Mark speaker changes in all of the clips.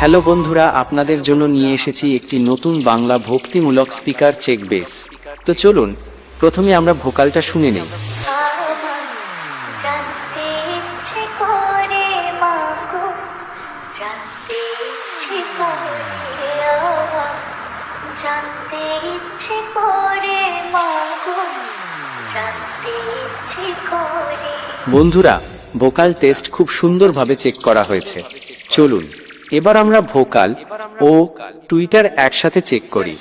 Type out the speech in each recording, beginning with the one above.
Speaker 1: Hello বন্ধুরা আপনাদের জন্য নিয়ে এসেছি একটি নতুন বাংলা ভক্তিমূলক স্পিকার চেক বেস। তো চলুন প্রথমে আমরা ভোকালটা শুনে নেই।
Speaker 2: জানতে ইচ্ছে করে মাগো জানতে ইচ্ছে করে
Speaker 1: বন্ধুরা ভোকাল টেস্ট খুব সুন্দরভাবে চেক করা হয়েছে। চলুন। এবার আমরা ভোকাল ও টুইটার একসাথে চেক করি।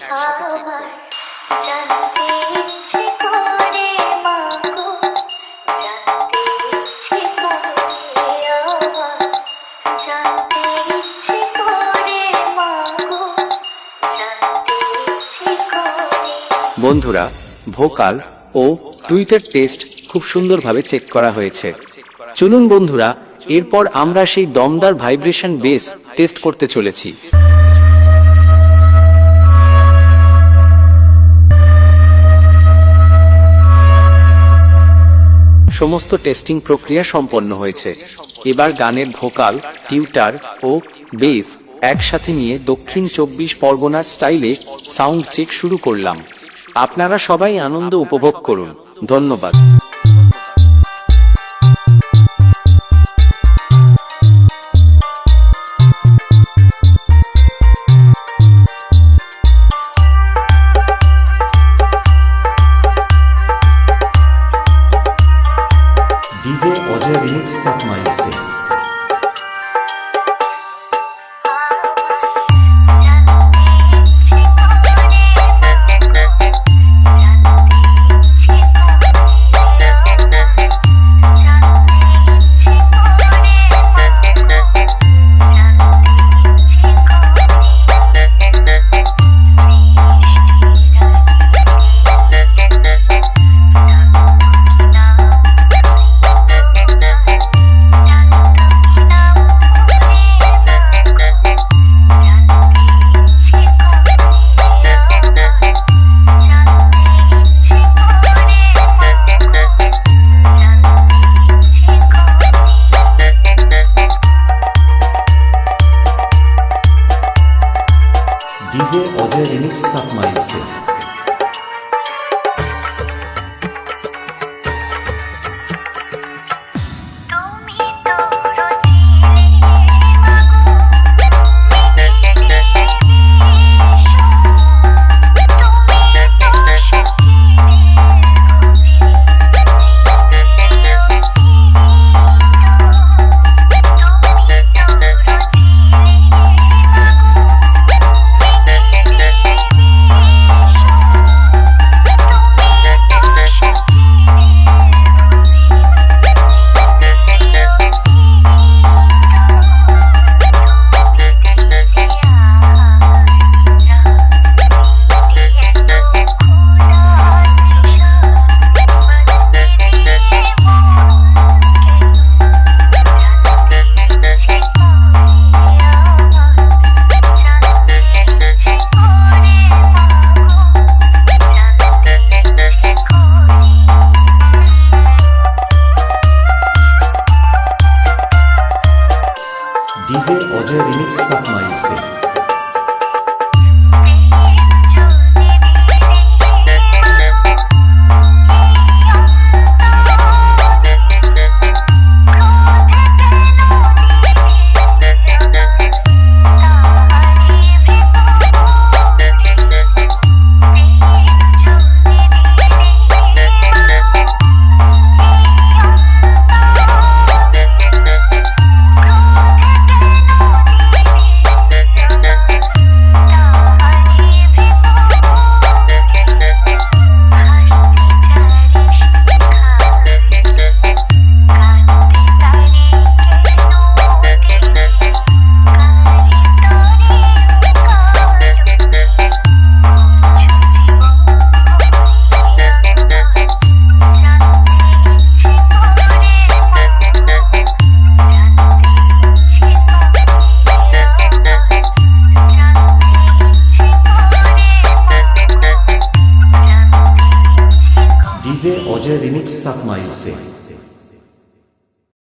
Speaker 1: বন্ধুরা, ভোকাল ও টুইটার টেস্ট খুব সুন্দরভাবে চেক করা হয়েছে। চলুন বন্ধুরা এরপর আমরা সেই দমদার ভাইব্রেশন বেস টেস্ট করতে চলেছি। সমস্ত টেস্টিং প্রক্রিয়া সম্পন্ন হয়েছে। এবার গানের ভোকাল, টিউটার ও বেস একসাথে নিয়ে দক্ষিণ চব্বিশ পরগনার স্টাইলে সাউন্ড চেক শুরু করলাম। আপনারা সবাই আনন্দ উপভোগ করুন। ধন্যবাদ।
Speaker 2: Recep Mayıs Bence Remix
Speaker 3: Sapma DJ Oje Remix Submarine से Koca Remix Satma İlsi